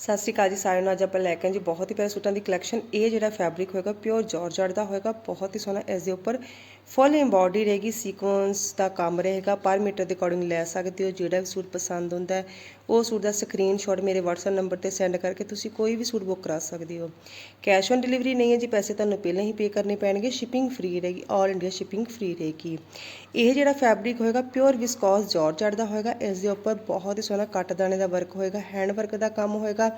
ਸਤਿ ਸ਼੍ਰੀ ਅਕਾਲ ਜੀ ਸਾਰਿਆਂ ਨੂੰ। ਅੱਜ ਆਪਾਂ ਲੈ ਕੇ ਆਏ ਜੀ ਬਹੁਤ ਹੀ ਪਿਆਰੇ ਸੂਟਾਂ ਦੀ ਕਲੈਕਸ਼ਨ ਇਹ ਜਿਹੜਾ ਫੈਬਰਿਕ ਹੋਏਗਾ ਪਿਓਰ ਜਾਰਜਟ ਦਾ ਹੋਏਗਾ, ਬਹੁਤ ਹੀ ਸੋਹਣਾ, ਇਸ ਦੇ ਉੱਪਰ ਫੁੱਲ ਐਮਬੋਡੀ ਰਹੇਗੀ ਸੀਕੁਐਂਸ ਦਾ ਕੰਮ ਰਹੇਗਾ, ਪਰ ਮੀਟਰ ਦੇ ਅਕੋਰਡਿੰਗ ਲੈ ਸਕਦੇ ਹੋ, ਜਿਹੜਾ ਵੀ ਸੂਟ ਪਸੰਦ ਹੁੰਦਾ ਹੈ, ਉਹ ਸੂਟ ਦਾ ਸਕਰੀਨਸ਼ਾਟ ਮੇਰੇ WhatsApp ਨੰਬਰ ਤੇ ਸੈਂਡ ਕਰਕੇ ਤੁਸੀਂ ਕੋਈ ਵੀ ਸੂਟ ਬੁੱਕ ਕਰਾ ਸਕਦੇ ਹੋ। ਕੈਸ਼ ਔਨ ਡਿਲੀਵਰੀ ਨਹੀਂ ਹੈ ਜੀ, ਪੈਸੇ ਤੁਹਾਨੂੰ ਪਹਿਲਾਂ ਹੀ ਪੇ ਕਰਨੇ ਪੈਣਗੇ ਸ਼ਿਪਿੰਗ ਫ੍ਰੀ ਰਹੇਗੀ ਆਲ ਇੰਡੀਆ ਸ਼ਿਪਿੰਗ ਫ੍ਰੀ ਰਹੇਗੀ। ਇਹ ਜਿਹੜਾ ਫੈਬਰਿਕ ਹੋਏਗਾ ਪਿਓਰ ਵਿਸਕੋਸ ਜਾਰਜਟ ਦਾ ਹੋਏਗਾ, ਇਸ ਦੇ ਉੱਪਰ ਬਹੁਤ ਹੀ ਸੋਹਣਾ ਕੱਟ ਦਾਣੇ ਦਾ ਵਰਕ ਹੋਏਗਾ ਹੈਂਡ ਵਰਕ ਦਾ ਕੰਮ ਹੋਏਗਾ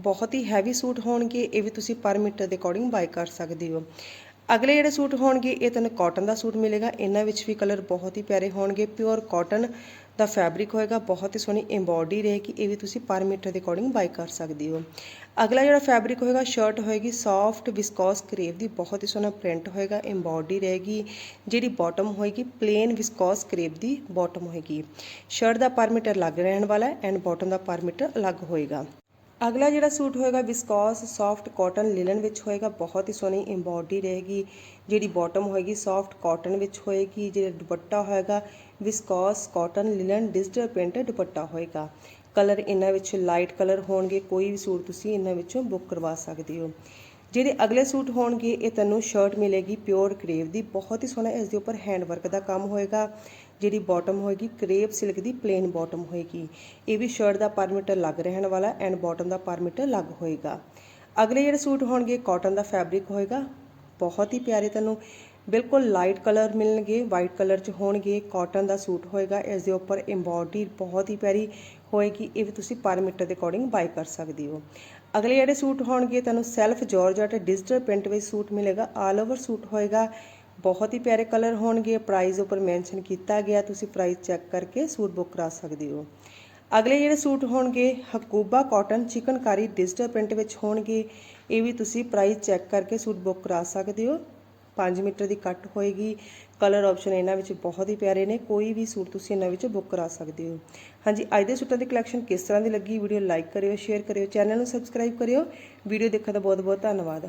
ਬਹੁਤ ਹੀ ਹੈਵੀ ਸੂਟ ਹੋਣਗੇ, ਇਹ ਵੀ ਤੁਸੀਂ ਪਰ ਮੀਟਰ ਦੇ ਅਕੋਰਡਿੰਗ ਬਾਈ ਕਰ ਸਕਦੇ ਹੋ। ਅਗਲੇ ਜਿਹੜੇ ਸੂਟ ਹੋਣਗੇ, ਇਹ ਤੁਹਾਨੂੰ ਕਾਟਨ ਦਾ ਸੂਟ ਮਿਲੇਗਾ, ਇਹਨਾਂ ਵਿੱਚ ਵੀ ਕਲਰ ਬਹੁਤ ਹੀ ਪਿਆਰੇ ਹੋਣਗੇ ਪਿਓਰ ਕਾਟਨ ਦਾ ਫੈਬਰਿਕ ਹੋਏਗਾ, ਬਹੁਤ ਹੀ ਸੋਹਣੀ ਐਮਬੋਡੀ ਰਹੇਗੀ, ਇਹ ਵੀ ਤੁਸੀਂ ਪਰ ਮੀਟਰ ਦੇ ਅਕੋਰਡਿੰਗ ਬਾਈ ਕਰ ਸਕਦੇ ਹੋ। ਅਗਲਾ ਜਿਹੜਾ ਫੈਬਰਿਕ ਹੋਏਗਾ ਸ਼ਰਟ ਹੋਏਗੀ ਸੌਫਟ ਵਿਸਕੋਸ ਕਰੇਵ ਦੀ ਬਹੁਤ ਹੀ ਸੋਹਣਾ ਪ੍ਰਿੰਟ ਹੋਏਗਾ ਐਮਬੋਡੀ ਰਹੇਗੀ, ਜਿਹੜੀ ਬਾਟਮ ਹੋਏਗੀ ਪਲੇਨ ਵਿਸਕੋਸ ਕਰੇਵ ਦੀ ਬਾਟਮ ਹੋਏਗੀ। ਸ਼ਰਟ ਦਾ ਪਰ ਮੀਟਰ ਲੱਗ ਰਹਿਣ ਵਾਲਾ and bottom the per metre ਅਲੱਗ ਹੋਏਗਾ। ਅਗਲਾ ਜਿਹੜਾ ਸੂਟ ਹੋਏਗਾ ਵਿਸਕੋਸ ਸੌਫਟ ਕਾਟਨ ਲਿਲਨ ਵਿੱਚ ਹੋਏਗਾ, ਬਹੁਤ ਹੀ ਸੋਹਣੀ ਐਮਬੋਡੀ ਰਹੇਗੀ, ਜਿਹੜੀ ਬਾਟਮ ਹੋਏਗੀ ਸੌਫਟ ਕਾਟਨ ਵਿੱਚ ਹੋਏਗੀ, ਜਿਹੜਾ ਦੁਪੱਟਾ ਹੋਏਗਾ viscose cotton linen digital print dupatta ਹੋਏਗਾ। ਕਲਰ ਇਹਨਾਂ ਵਿੱਚ ਲਾਈਟ ਕਲਰ ਹੋਣਗੇ, ਕੋਈ ਵੀ ਸੂਟ ਤੁਸੀਂ ਇਹਨਾਂ ਵਿੱਚੋਂ ਬੁੱਕ ਕਰਵਾ ਸਕਦੇ ਹੋ। ਜਿਹੜੇ ਅਗਲੇ ਸੂਟ ਹੋਣਗੇ, ਇਹ ਤੈਨੂੰ ਸ਼ਰਟ ਮਿਲੇਗੀ ਪਿਓਰ ਕਰੇਵ ਦੀ, ਬਹੁਤ ਹੀ ਸੋਹਣਾ ਇਸ ਦੇ ਉੱਪਰ ਹੈਂਡ ਵਰਕ ਦਾ ਕੰਮ ਹੋਏਗਾ। ਜਿਹੜੀ ਬਾਟਮ ਹੋਏਗੀ ਕਰੇਪ ਸਿਲਕ ਦੀ ਪਲੇਨ ਬਾਟਮ ਹੋਏਗੀ। ਇਹ ਵੀ ਸ਼ਰਟ ਦਾ ਪਰ ਮੀਟਰ ਲੱਗ ਰਹਿਣ ਵਾਲਾ and bottom the per metre ਲੱਗ ਹੋਏਗਾ। ਅਗਲੇ ਜਿਹੜੇ ਸੂਟ ਹੋਣਗੇ ਕਾਟਨ ਦਾ ਫੈਬਰਿਕ ਹੋਏਗਾ। ਬਹੁਤ ਹੀ ਪਿਆਰੇ ਤੁਹਾਨੂੰ, ਬਿਲਕੁਲ ਲਾਈਟ ਕਲਰ ਮਿਲਣਗੇ ਵਾਈਟ ਕਲਰ ਚ ਹੋਣਗੇ। ਕਾਟਨ ਦਾ ਸੂਟ ਹੋਏਗਾ, ਇਸ ਦੇ ਉੱਪਰ ਐਮਬੋਡੀ ਬਹੁਤ ਹੀ ਪਿਆਰੀ ਹੋਏਗੀ। ਇਹ ਵੀ ਤੁਸੀਂ ਪਰ ਮੀਟਰ ਦੇ ਅਕੋਰਡਿੰਗ ਬਾਈ ਕਰ ਸਕਦੇ ਹੋ। ਅਗਲੇ ਜਿਹੜੇ ਸੂਟ ਹੋਣਗੇ, ਤੁਹਾਨੂੰ ਸੈਲਫ ਜਾਰਜਟ ਡਿਜੀਟਲ ਪ੍ਰਿੰਟ ਵਿੱਚ ਸੂਟ ਮਿਲੇਗਾ। ਆਲ ਓਵਰ ਸੂਟ ਹੋਏਗਾ। ਬਹੁਤ ਹੀ ਪਿਆਰੇ ਕਲਰ ਹੋਣਗੇ। ਪ੍ਰਾਈਸ ਉੱਪਰ ਮੈਂਸ਼ਨ ਕੀਤਾ ਗਿਆ। ਤੁਸੀਂ ਪ੍ਰਾਈਸ ਚੈੱਕ ਕਰਕੇ ਸੂਟ ਬੁੱਕ ਕਰਾ ਸਕਦੇ ਹੋ। ਅਗਲੇ ਜਿਹੜੇ ਸੂਟ ਹੋਣਗੇ, hakoba cotton chikankari digital print ਵਿੱਚ ਹੋਣਗੇ। ਇਹ ਵੀ ਤੁਸੀਂ ਪ੍ਰਾਈਸ ਚੈੱਕ ਕਰਕੇ ਸੂਟ ਬੁੱਕ ਕਰਾ ਸਕਦੇ ਹੋ। 5 ਮੀਟਰ ਦੀ ਕੱਟ ਹੋਏਗੀ। ਕਲਰ ਆਪਸ਼ਨ ਇਹਨਾਂ ਵਿੱਚ ਬਹੁਤ ਹੀ ਪਿਆਰੇ ਨੇ। ਕੋਈ ਵੀ ਸੂਟ ਤੁਸੀਂ ਇਹਨਾਂ ਵਿੱਚ ਬੁੱਕ ਕਰਾ ਸਕਦੇ ਹੋ। ਹਾਂਜੀ, ਅੱਜ ਦੇ ਸੂਟਾਂ ਦੀ ਕਲੈਕਸ਼ਨ ਕਿਸ ਤਰ੍ਹਾਂ ਦੀ ਲੱਗੀ? ਵੀਡੀਓ ਲਾਈਕ ਕਰਿਓ ਸ਼ੇਅਰ ਕਰਿਓ ਚੈਨਲ ਨੂੰ ਸਬਸਕ੍ਰਾਈਬ ਕਰਿਓ। ਵੀਡੀਓ ਦੇਖਣ ਦਾ ਬਹੁਤ ਬਹੁਤ ਧੰਨਵਾਦ।